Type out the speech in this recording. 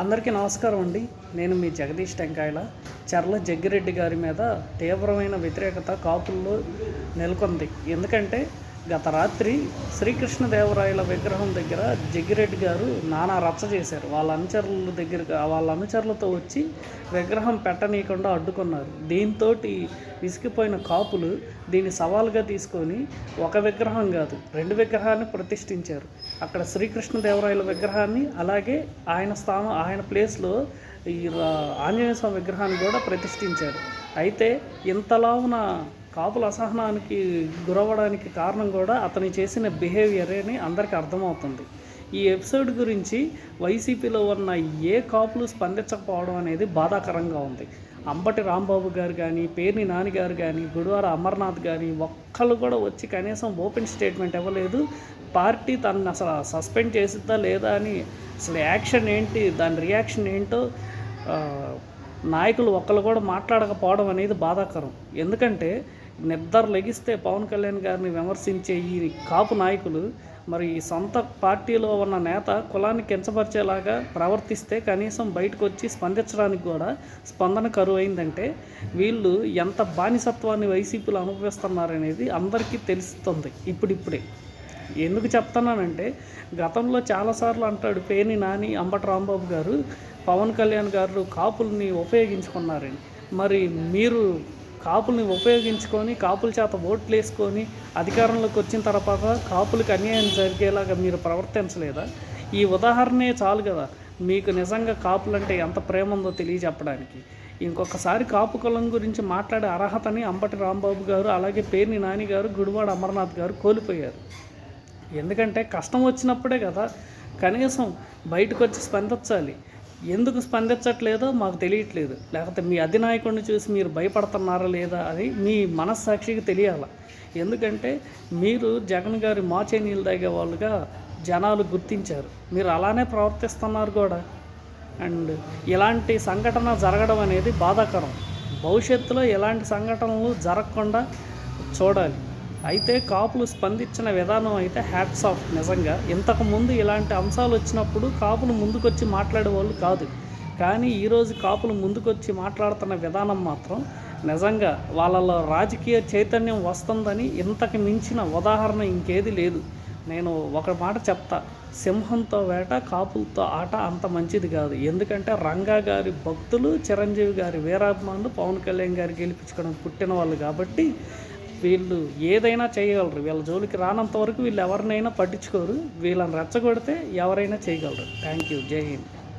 అందరికీ నమస్కారం అండి. నేను మీ జగదీష్ టెంకాయల. చర్ల జగ్గిరెడ్డి గారి మీద తీవ్రమైన వ్యతిరేకత కాపుల్లో నెలకొంది. ఎందుకంటే గత రాత్రి శ్రీకృష్ణదేవరాయల విగ్రహం దగ్గర జగ్గిరెడ్డి గారు నానా రచ్చ చేశారు. వాళ్ళ అనుచరుల దగ్గర వాళ్ళ అనుచరులతో వచ్చి విగ్రహం పెట్టనీయకుండా అడ్డుకున్నారు. దీంతో విసిగిపోయిన కాపులు దీన్ని సవాల్గా తీసుకొని ఒక విగ్రహం కాదు రెండు విగ్రహాన్ని ప్రతిష్ఠించారు. అక్కడ శ్రీకృష్ణదేవరాయల విగ్రహాన్ని అలాగే ఆయన స్థానం ఆయన ప్లేస్లో ఈ ఆంజనేయ స్వామి విగ్రహాన్ని కూడా ప్రతిష్ఠించారు. అయితే ఇంతలా ఉన్న కాపుల అసహనానికి గురవ్వడానికి కారణం కూడా అతను చేసిన బిహేవియర్ అని అందరికీ అర్థమవుతుంది. ఈ ఎపిసోడ్ గురించి వైసీపీలో ఉన్న ఏ కాపులు స్పందించకపోవడం అనేది బాధాకరంగా ఉంది. అంబటి రాంబాబు గారు కానీ పేర్ని నాని గారు కానీ గుడివార అమర్నాథ్ కానీ ఒక్కళ్ళు కూడా వచ్చి కనీసం ఓపెన్ స్టేట్మెంట్ ఇవ్వలేదు. పార్టీ తనని అసలు సస్పెండ్ చేసిద్దా లేదా అని అసలు యాక్షన్ ఏంటి దాని రియాక్షన్ ఏంటో నాయకులు ఒక్కళ్ళు కూడా మాట్లాడకపోవడం అనేది బాధాకరం. ఎందుకంటే నిద్ర లెగిస్తే పవన్ కళ్యాణ్ గారిని విమర్శించే ఈ కాపు నాయకులు మరి ఈ సొంత పార్టీలో ఉన్న నేత కులాన్ని కించపరిచేలాగా ప్రవర్తిస్తే కనీసం బయటకు వచ్చి స్పందించడానికి కూడా స్పందన కరువు అయిందంటే వీళ్ళు ఎంత బానిసత్వాన్ని వైసీపీలో అనుభవిస్తున్నారనేది అందరికీ తెలుస్తుంది ఇప్పుడిప్పుడే. ఎందుకు చెప్తున్నానంటే గతంలో చాలాసార్లు అంటాడు పేని నాని అంబటి రాంబాబు గారు పవన్ కళ్యాణ్ గారు కాపుల్ని ఉపయోగించుకున్నారని. మరి మీరు కాపుల్ని ఉపయోగించుకొని కాపుల చేత ఓట్లు వేసుకొని అధికారంలోకి వచ్చిన తర్వాత కాపులకు అన్యాయం జరిగేలాగా మీరు ప్రవర్తించలేదా? ఈ ఉదాహరణే చాలు కదా. మీకు నిజంగా కాపులంటే ఎంత ప్రేమ ఉందో తెలియజెప్పడానికి. ఇంకొకసారి కాపు కులం గురించి మాట్లాడే అర్హతని అంబటి రాంబాబు గారు అలాగే పేర్ని నాని గారు గుడివాడ అమర్నాథ్ గారు కోల్పోయారు. ఎందుకంటే కష్టం వచ్చినప్పుడే కదా కనీసం బయటకు వచ్చి స్పందించాలి. ఎందుకు స్పందించట్లేదో మాకు తెలియట్లేదు. లేకపోతే మీ అధినాయకుడిని చూసి మీరు భయపడుతున్నారా లేదా అని మీ మనస్సాక్షికి తెలియాలి. ఎందుకంటే మీరు జగన్ గారి మాచే నీళ్ళు తాగే వాళ్ళుగా జనాలు గుర్తించారు. మీరు అలానే ప్రవర్తిస్తున్నారు కూడా. అండ్ ఇలాంటి సంఘటన జరగడం అనేది బాధాకరం. భవిష్యత్తులో ఎలాంటి సంఘటనలు జరగకుండా చూడాలి. అయితే కాపులు స్పందించిన విధానం అయితే హ్యాట్స్ ఆఫ్ నిజంగా. ఇంతకుముందు ఇలాంటి అంశాలు వచ్చినప్పుడు కాపులు ముందుకొచ్చి మాట్లాడేవాళ్ళు కాదు. కానీ ఈరోజు కాపులు ముందుకొచ్చి మాట్లాడుతున్న విధానం మాత్రం నిజంగా వాళ్ళలో రాజకీయ చైతన్యం వస్తుందని ఇంతకు మించిన ఉదాహరణ ఇంకేది లేదు. నేను ఒక మాట చెప్తా. సింహంతో వేట కాపులతో ఆట అంత మంచిది కాదు. ఎందుకంటే రంగా గారి భక్తులు చిరంజీవి గారి వీరాభిమానులు పవన్ కళ్యాణ్ గారి గెలిపించుకోవడం పుట్టిన వాళ్ళు కాబట్టి వీళ్ళు ఏదైనా చేయగలరు. వీళ్ళ జోలికి రానంత వరకు వీళ్ళు ఎవరినైనా పట్టించుకోరు. వీళ్ళని రెచ్చగొడితే ఎవరైనా చేయగలరు. థ్యాంక్ యూ జై హింద్